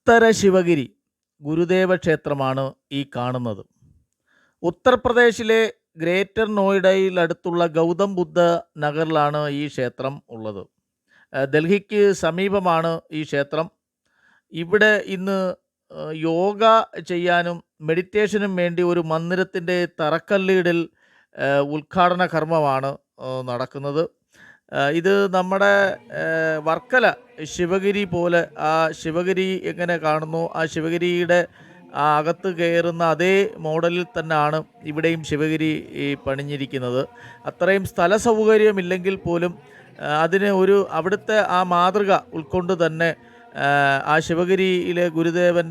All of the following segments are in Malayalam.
ഉത്തര ശിവഗിരി ഗുരുദേവ ക്ഷേത്രമാണ് ഈ കാണുന്നത്. ഉത്തർപ്രദേശിലെ ഗ്രേറ്റർ നോയിഡയിൽ അടുത്തുള്ള ഗൗതം ബുദ്ധ നഗറിലാണ് ഈ ക്ഷേത്രം ഉള്ളത്. ഡൽഹിക്ക് സമീപമാണ് ഈ ക്ഷേത്രം. ഇവിടെ ഇന്ന് യോഗ ചെയ്യാനും മെഡിറ്റേഷനും വേണ്ടി ഒരു മന്ദിരത്തിന്റെ തറക്കല്ലിടൽ ഉദ്ഘാടന കർമ്മമാണ് നടക്കുന്നത്. ഇത് നമ്മുടെ വർക്കല ശിവഗിരി പോലെ ആ ശിവഗിരി എങ്ങനെ കാണുന്നു? ആ ശിവഗിരിയുടെ അകത്ത് കയറുന്ന അതേ മോഡലിൽ തന്നെയാണ് ഇവിടെയും ശിവഗിരി ഈ പണിഞ്ഞിരിക്കുന്നത്. അത്രയും സ്ഥല സൗകര്യമില്ലെങ്കിൽ പോലും അതിന് ഒരു അവിടുത്തെ ആ മാതൃക ഉൾക്കൊണ്ട് തന്നെ ആ, ശിവഗിരിയിലെ ഗുരുദേവൻ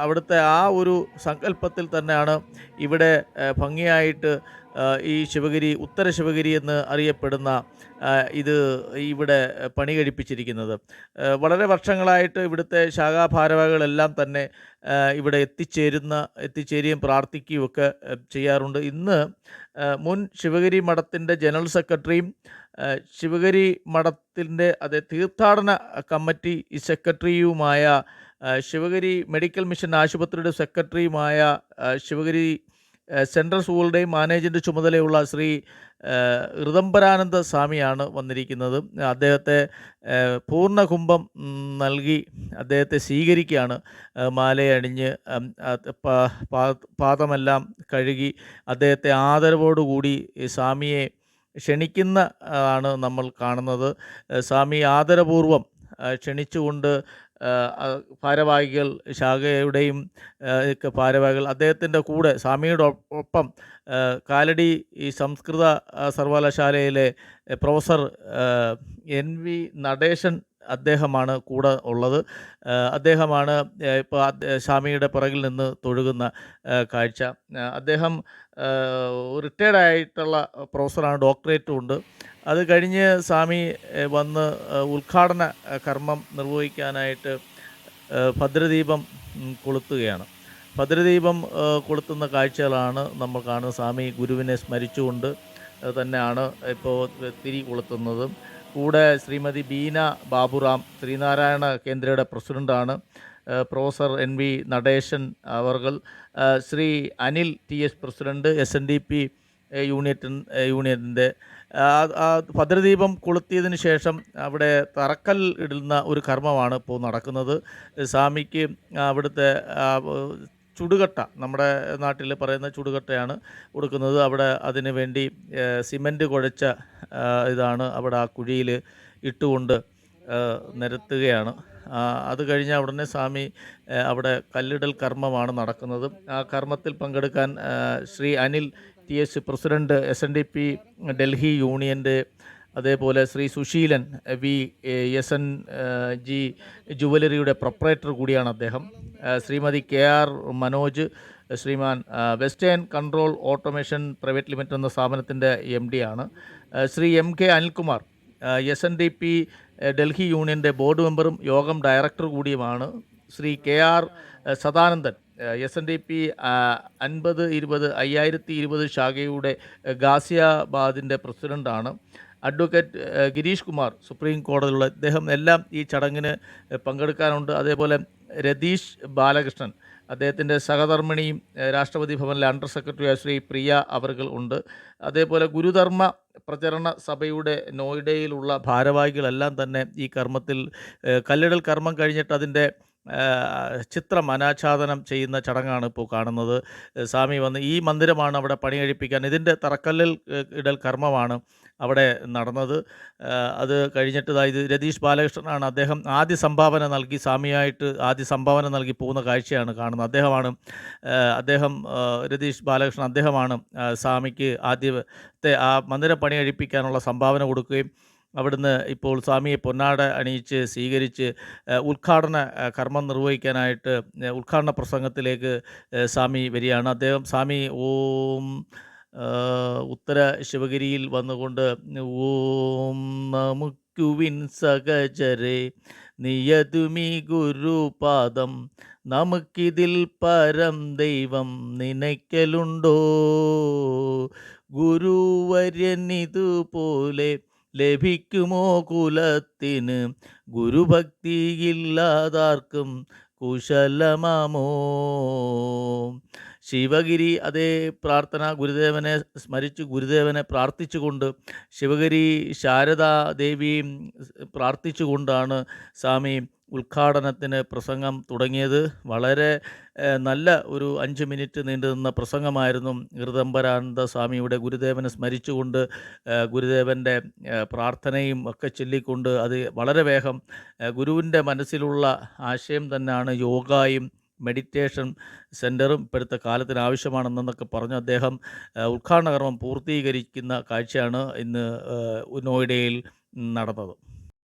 അവിടുത്തെ ആ ഒരു സങ്കല്പത്തിൽ തന്നെയാണ് ഇവിടെ ഭംഗിയായിട്ട് ഈ ശിവഗിരി ഉത്തര ശിവഗിരി എന്ന് അറിയപ്പെടുന്ന ഇത് ഇവിടെ പണി കഴിപ്പിച്ചിരിക്കുന്നത് വളരെ വർഷങ്ങളായിട്ട് ഇവിടുത്തെ ശാഖാഭാരവകളെല്ലാം തന്നെ ഇവിടെ എത്തിച്ചേരുന്ന എത്തിച്ചേരുകയും പ്രാർത്ഥിക്കുകയും ഒക്കെ ചെയ്യാറുണ്ട്. ഇന്ന് മുൻ ശിവഗിരി മഠത്തിന്റെ ജനറൽ സെക്രട്ടറിയും ശിവഗിരി മഠത്തിന്റെ അതെ തീർത്ഥാടന കമ്മിറ്റി സെക്രട്ടറിയുമായ ശിവഗിരി മെഡിക്കൽ മിഷൻ ആശുപത്രിയുടെ സെക്രട്ടറിയുമായ ശിവഗിരി സെൻട്രൽ സ്കൂളുടെയും മാനേജിന്റെ ചുമതലയുള്ള ശ്രീ ഋതംബരാനന്ദ സ്വാമിയാണ് വന്നിരിക്കുന്നത്. അദ്ദേഹത്തെ പൂർണകുംഭം നൽകി അദ്ദേഹത്തെ സ്വീകരിക്കുകയാണ്. മാലയണിഞ്ഞ് പാദമെല്ലാം കഴുകി അദ്ദേഹത്തെ ആദരവോടുകൂടി സ്വാമിയെ ക്ഷണിക്കുന്ന ആണ് നമ്മൾ കാണുന്നത്. സ്വാമി ആദരപൂർവം ക്ഷണിച്ചുകൊണ്ട് ഭാരവാഹികൾ ശാഖയുടെയും ഒക്കെ ഭാരവാഹികൾ അദ്ദേഹത്തിന്റെ കൂടെ സ്വാമിയുടെ ഒപ്പം കാലടി ഈ സംസ്കൃത സർവകലാശാലയിലെ പ്രൊഫസർ എൻ വി നടേശൻ അദ്ദേഹമാണ് കൂടെ ഉള്ളത്. അദ്ദേഹമാണ് ഇപ്പോൾ സ്വാമിയുടെ പുറകിൽ നിന്ന് തൊഴുകുന്ന കാഴ്ച. അദ്ദേഹം റിട്ടയർഡ് ആയിട്ടുള്ള പ്രൊഫസറാണ് ഡോക്ടറേറ്റും ഉണ്ട്. അത് കഴിഞ്ഞ് സ്വാമി വന്ന് ഉദ്ഘാടന കർമ്മം നിർവഹിക്കാനായിട്ട് ഭദ്രദീപം കൊളുത്തുകയാണ്. ഭദ്രദീപം കൊളുത്തുന്ന കാഴ്ചകളാണ് നമ്മൾ കാണുന്നത്. സ്വാമി ഗുരുവിനെ സ്മരിച്ചുകൊണ്ട് തന്നെയാണ് ഇപ്പോൾ തിരി കൊളുത്തുന്നതും. കൂടെ ശ്രീമതി ബീന ബാബുറാം ശ്രീനാരായണ കേന്ദ്രയുടെ പ്രസിഡന്റാണ് പ്രൊഫസർ എൻ വി നടേശൻ അവർകൾ Sri Anil T S president S N D P union യൂണിയന്റെ ഭദ്രദീപം കൊളുത്തിയതിന് ശേഷം അവിടെ തറക്കൽ ഇടുന്ന ഒരു കർമ്മമാണ് ഇപ്പോൾ നടക്കുന്നത്. സ്വാമിക്ക് അവിടുത്തെ ചുടുകട്ട നമ്മുടെ നാട്ടിൽ പറയുന്ന ചുടുകട്ടയാണ് കൊടുക്കുന്നത്. അവിടെ അതിനു വേണ്ടി സിമന്റ് കുഴച്ച ഇതാണ് അവിടെ ആ കുഴിയിൽ ഇട്ടുകൊണ്ട് നിരത്തുകയാണ്. അത് കഴിഞ്ഞ ഉടനെ സ്വാമി അവിടെ കല്ലിടൽ കർമ്മമാണ് നടക്കുന്നത്. ആ കർമ്മത്തിൽ പങ്കെടുക്കാൻ Shri Anil T S president S N D P Delhi യൂണിയന്റെ അതേപോലെ Shri Susheelan V S N G ജുവലറിയുടെ proprietor കൂടിയാണ് അദ്ദേഹം. Shrimati K R Manoj Shriman western control automation private limited എന്ന സ്ഥാപനത്തിന്റെ എം ഡി ആണ്. Shri M K Anilkumar S N D P Delhi യൂണിയന്റെ ബോർഡ് മെമ്പറും യോഗം director കൂടിയുമാണ്. Shri K R Sadanandan S N D P അൻപത് ഇരുപത് അയ്യായിരത്തി ഇരുപത് ശാഖയുടെ ഗാസിയാബാദിന്റെ പ്രസിഡന്റാണ് അഡ്വക്കേറ്റ് ഗിരീഷ് കുമാർ സുപ്രീം കോടതിയിലുള്ള ഇദ്ദേഹം എല്ലാം ഈ ചടങ്ങിന് പങ്കെടുക്കാനുണ്ട്. അതേപോലെ രതീഷ് ബാലകൃഷ്ണൻ അദ്ദേഹത്തിന്റെ സഹധർമ്മിണിയും രാഷ്ട്രപതി ഭവനിലെ അണ്ടർ സെക്രട്ടറിയായ ശ്രീ പ്രിയ അവർകൾ ഉണ്ട്. അതേപോലെ ഗുരുധർമ്മ പ്രചരണ സഭയുടെ നോയിഡയിലുള്ള ഭാരവാഹികളെല്ലാം തന്നെ ഈ കർമ്മത്തിൽ കല്ലിടൽ കർമ്മം കഴിഞ്ഞിട്ട് അതിന്റെ ചിത്രം അനാച്ഛാദനം ചെയ്യുന്ന ചടങ്ങാണ് ഇപ്പോൾ കാണുന്നത്. സ്വാമി വന്ന് ഈ മന്ദിരമാണ് അവിടെ പണി കഴിപ്പിക്കാൻ ഇതിന്റെ തറക്കല്ലിൽ ഇടൽ കർമ്മമാണ് അവിടെ നടന്നത്. അത് കഴിഞ്ഞിട്ട് ഇത് രതീഷ് ബാലകൃഷ്ണനാണ് അദ്ദേഹം ആദ്യ സംഭാവന നൽകി സ്വാമിയായിട്ട് ആദ്യ സംഭാവന നൽകി പോകുന്ന കാഴ്ചയാണ് കാണുന്നത്. അദ്ദേഹമാണ് അദ്ദേഹം രതീഷ് ബാലകൃഷ്ണൻ അദ്ദേഹമാണ് സ്വാമിക്ക് ആദ്യത്തെ ആ മന്ദിരം പണി കഴിപ്പിക്കാനുള്ള സംഭാവന കൊടുക്കുകയും അവിടുന്ന് ഇപ്പോൾ സ്വാമിയെ പൊന്നാട അണിയിച്ച് സ്വീകരിച്ച് ഉദ്ഘാടന കർമ്മം നിർവഹിക്കാനായിട്ട് ഉദ്ഘാടന പ്രസംഗത്തിലേക്ക് സ്വാമി വരികയാണ്. അദ്ദേഹം സ്വാമി ഓം ഉത്തര ശിവഗിരിയിൽ വന്നുകൊണ്ട് ഓം നമുക്കുവിൻ സഹചരേ നിയതുമി ഗുരുപാദം നമുക്കിതിൽ പരം ദൈവം നനയ്ക്കലുണ്ടോ? ഗുരുവര്യനിതുപോലെ ലഭിക്കുമോ കുലത്തിന്? ഗുരുഭക്തിയില്ലാതാർക്കും കുശലമാമോ? ശിവഗിരി അതേ പ്രാർത്ഥന ഗുരുദേവനെ സ്മരിച്ച് ഗുരുദേവനെ പ്രാർത്ഥിച്ചുകൊണ്ട് ശിവഗിരി ശാരദാ ദേവിയും പ്രാർത്ഥിച്ചുകൊണ്ടാണ് സ്വാമി ഉദ്ഘാടനത്തിന് പ്രസംഗം തുടങ്ങിയത്. വളരെ നല്ല ഒരു അഞ്ച് മിനിറ്റ് നീണ്ടു നിന്ന പ്രസംഗമായിരുന്നു ഹൃദംബരാനന്ദ സ്വാമിയുടെ ഗുരുദേവനെ സ്മരിച്ചുകൊണ്ട് ഗുരുദേവന്റെ പ്രാർത്ഥനയും ഒക്കെ ചൊല്ലിക്കൊണ്ട് അത് വളരെ വേഗം ഗുരുവിന്റെ മനസ്സിലുള്ള ആശയം തന്നെയാണ് യോഗയും മെഡിറ്റേഷൻ സെന്ററും ഇപ്പോഴത്തെ കാലത്തിന് ആവശ്യമാണെന്നൊക്കെ പറഞ്ഞ്. അദ്ദേഹം ഉദ്ഘാടനകർമ്മം ഉദ്ഘാടന പൂർത്തീകരിക്കുന്ന കാഴ്ചയാണ് ഇന്ന് നോയിഡയിൽ നടന്നത്.